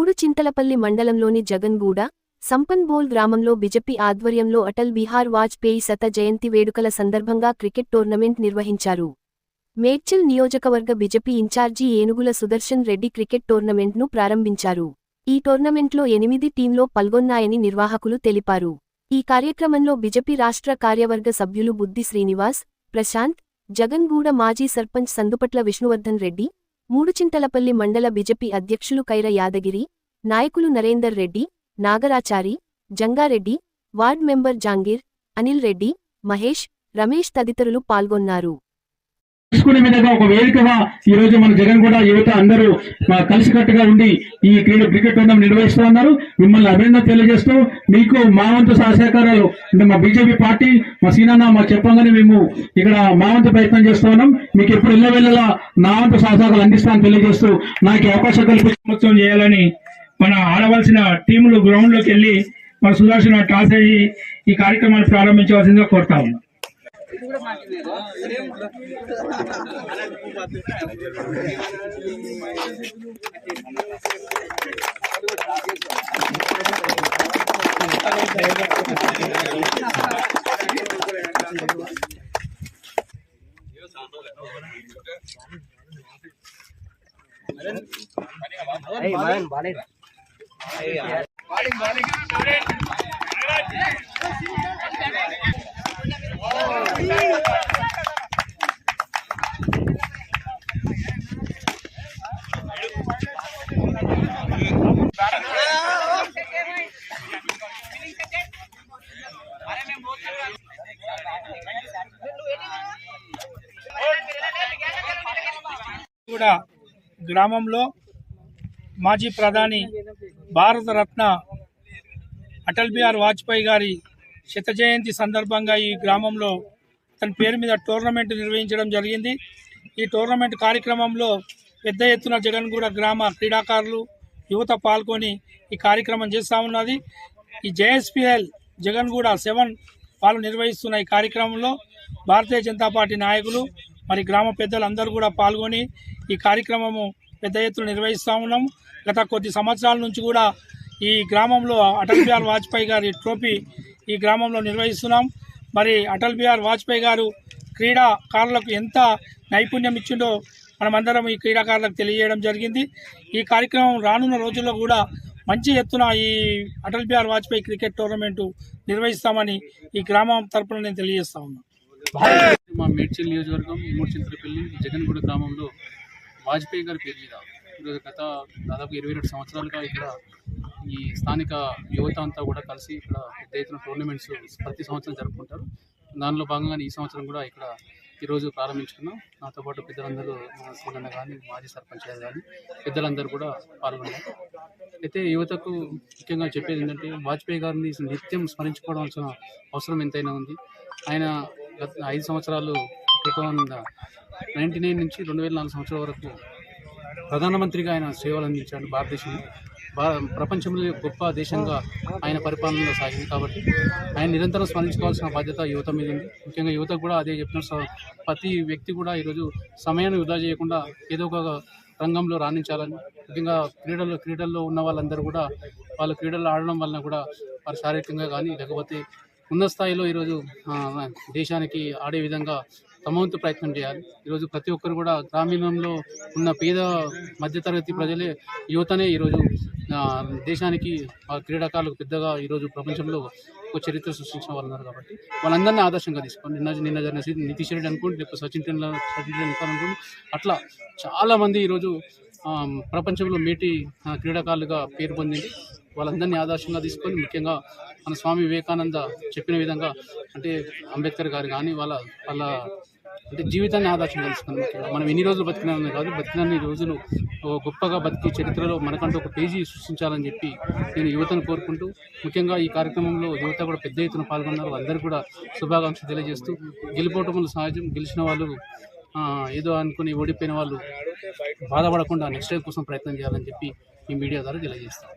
మూడుచింతలపల్లి మండలంలోని జగన్గూడ సంపన్బోల్ గ్రామంలో బిజెపి ఆధ్వర్యంలో అటల్ బిహార్ వాజ్పేయి శత జయంతి వేడుకల సందర్భంగా క్రికెట్ టోర్నమెంట్ నిర్వహించారు. మేడ్చల్ నియోజకవర్గ బిజెపి ఇన్ఛార్జి ఏనుగుల సుదర్శన్ రెడ్డి క్రికెట్ టోర్నమెంట్ను ప్రారంభించారు. ఈ టోర్నమెంట్లో ఎనిమిది టీంలో పాల్గొన్నాయని నిర్వాహకులు తెలిపారు. ఈ కార్యక్రమంలో బిజెపి రాష్ట్ర కార్యవర్గ సభ్యులు బుద్ధి శ్రీనివాస్ ప్రశాంత్ జగన్గూడ మాజీ సర్పంచ్ సందుపట్ల విష్ణువర్ధన్ రెడ్డి మూడుచింతలపల్లి మండల బిజెపి అధ్యక్షులు కైర యాదగిరి నాయకులు నరేందర్ రెడ్డి నాగరాచారి జంగారెడ్డి వార్డ్ మెంబర్ జాంగీర్ అనిల్ రెడ్డి మహేష్ రమేష్ తదితరులు పాల్గొన్నారు. తీసుకునే విధంగా ఒక వేదికగా ఈ రోజు మన జగన్ కూడా యువత అందరూ కలిసికట్టుగా ఉండి ఈ క్రీడ క్రికెట్ టోర్నమెంట్ నిర్వహిస్తూ ఉన్నారు. మిమ్మల్ని అభినందన తెలియజేస్తూ మీకు మా వంతు సహకారాలు అంటే మా బీజేపీ పార్టీ మా సీనాన్న మా చెప్పంగానే మేము ఇక్కడ మా వంతు ప్రయత్నం చేస్తూ ఉన్నాం. మీకు ఎప్పుడు ఇళ్ళ వెళ్ళలా నా వంతు సహకారాలు అందిస్తానని తెలియజేస్తూ నాకు అవకాశం కల్పించడం చేయాలని మన ఆడవలసిన టీములు గ్రౌండ్లోకి వెళ్ళి మన సుదర్శన టాస్ అయ్యి ఈ కార్యక్రమాన్ని ప్రారంభించవలసిందిగా కోరుతా ఉన్నాం. కూడా గ్రామంలో మాజీ ప్రధాని భారతరత్న అటల్ బిహార్ వాజ్పేయి గారి శత జయంతి సందర్భంగా ఈ గ్రామంలో తన పేరు మీద టోర్నమెంట్ నిర్వహించడం జరిగింది. ఈ టోర్నమెంట్ కార్యక్రమంలో పెద్ద ఎత్తున జగన్గూడ గ్రామ క్రీడాకారులు యువత పాల్గొని ఈ కార్యక్రమం చేస్తూ ఉన్నది. ఈ జేఎస్పిఎల్ జగన్గూడ సెవెన్ వాళ్ళు నిర్వహిస్తున్న ఈ కార్యక్రమంలో భారతీయ జనతా పార్టీ నాయకులు మరి గ్రామ పెద్దలందరూ కూడా పాల్గొని ఈ కార్యక్రమము పెద్ద ఎత్తున నిర్వహిస్తూ ఉన్నాము గత కొద్ది సంవత్సరాల నుంచి కూడా ఈ గ్రామంలో అటల్ బిహార్ వాజ్పేయి గారి ట్రోఫీ ఈ గ్రామంలో నిర్వహిస్తున్నాం. మరి అటల్ బిహార్ వాజ్పేయి గారు క్రీడాకారులకు ఎంత నైపుణ్యం ఇచ్చిండో మనమందరం ఈ క్రీడాకారులకు తెలియజేయడం జరిగింది. ఈ కార్యక్రమం రానున్న రోజుల్లో కూడా మంచి ఎత్తున ఈ అటల్ బిహార్ వాజ్పేయి క్రికెట్ టోర్నమెంటు నిర్వహిస్తామని ఈ గ్రామం తరపున నేను తెలియజేస్తా ఉన్నాను మా మేడ్చల్ నియోజకవర్గం మూడుచింతలపల్లి జగన్గూడ గ్రామంలో వాజ్పేయి గారి పేరు మీద ఈరోజు గత దాదాపు ఇరవై రెండు సంవత్సరాలుగా ఇక్కడ ఈ స్థానిక యువత అంతా కూడా కలిసి ఇక్కడ పెద్ద ఎత్తున టోర్నమెంట్స్ ప్రతి సంవత్సరం జరుపుకుంటారు. దానిలో భాగంగానే ఈ సంవత్సరం కూడా ఇక్కడ ఈరోజు ప్రారంభించుకున్నాం. నాతో పాటు పెద్దలందరూ సీనన్న కానీ మాజీ సర్పంచ్ గారు కానీ పెద్దలందరూ కూడా పాల్గొన్నారు. అయితే యువతకు ముఖ్యంగా చెప్పేది ఏంటంటే వాజ్పేయి గారిని నిత్యం స్మరించుకోవాల్సిన అవసరం ఎంతైనా ఉంది. ఆయన గత ఐదు సంవత్సరాలు టూ థౌజండ్ నైంటీ నైన్ నుంచి రెండు వేల నాలుగు సంవత్సరాల వరకు ప్రధానమంత్రిగా ఆయన సేవలు అందించాడు భారతదేశంలో. ప్రపంచంలో గొప్ప దేశంగా ఆయన పరిపాలనలో సాగింది కాబట్టి ఆయన నిరంతరం స్మరించుకోవాల్సిన బాధ్యత యువత మీద ఉంది. ముఖ్యంగా యువతకు కూడా అదే చెప్తున్నారు. ప్రతి వ్యక్తి కూడా ఈరోజు సమయాన్ని వృధా చేయకుండా ఏదో ఒక రంగంలో రాణించాలని. ముఖ్యంగా క్రీడల్లో క్రీడల్లో ఉన్న వాళ్ళందరూ కూడా వాళ్ళు క్రీడల్లో ఆడడం వలన కూడా వారు శారీరకంగా కానీ లేకపోతే ఉన్న స్థాయిలో ఈరోజు దేశానికి ఆడే విధంగా తమవంతు ప్రయత్నం చేయాలి. ఈరోజు ప్రతి ఒక్కరు కూడా గ్రామీణంలో ఉన్న పేద మధ్యతరగతి ప్రజలే యువతనే ఈరోజు దేశానికి ఆ క్రీడాకారులకు పెద్దగా ఈరోజు ప్రపంచంలో ఒక చరిత్ర సృష్టించిన వాళ్ళు ఉన్నారు కాబట్టి వాళ్ళందరినీ ఆదర్శంగా తీసుకోండి. నిన్న నిన్న జరిగిన నితీష్ రెడ్డి అనుకోండి లేకపోతే సచిన్ టెండూల్కర్ సచిన్ టెండూల్కర్ అనుకోండి అట్లా చాలామంది ఈరోజు ప్రపంచంలో మేటి క్రీడాకారులుగా పేరు పొందింది. వాళ్ళందరినీ ఆదర్శంగా తీసుకొని ముఖ్యంగా మన స్వామి వివేకానంద చెప్పిన విధంగా అంటే అంబేద్కర్ గారు కానీ వాళ్ళ వాళ్ళ అంటే జీవితాన్ని ఆదర్శం తెలుసుకున్నాం మనం ఎన్ని రోజులు బతికినామని కాదు బతికినన్ని రోజులు గొప్పగా బతికి చరిత్రలో మనకంటూ ఒక పేజీ సృష్టించాలని చెప్పి నేను యువతను కోరుకుంటూ ముఖ్యంగా ఈ కార్యక్రమంలో యువత కూడా పెద్ద ఎత్తున పాల్గొన్నారు. అందరూ కూడా శుభాకాంక్షలు తెలియజేస్తూ గెలుపోవటములు సహజం గెలిచిన వాళ్ళు ఏదో అనుకుని ఓడిపోయిన వాళ్ళు బాధపడకుండా నెక్స్ట్ టైం కోసం ప్రయత్నం చేయాలని చెప్పి ఈ మీడియా ద్వారా తెలియజేస్తాను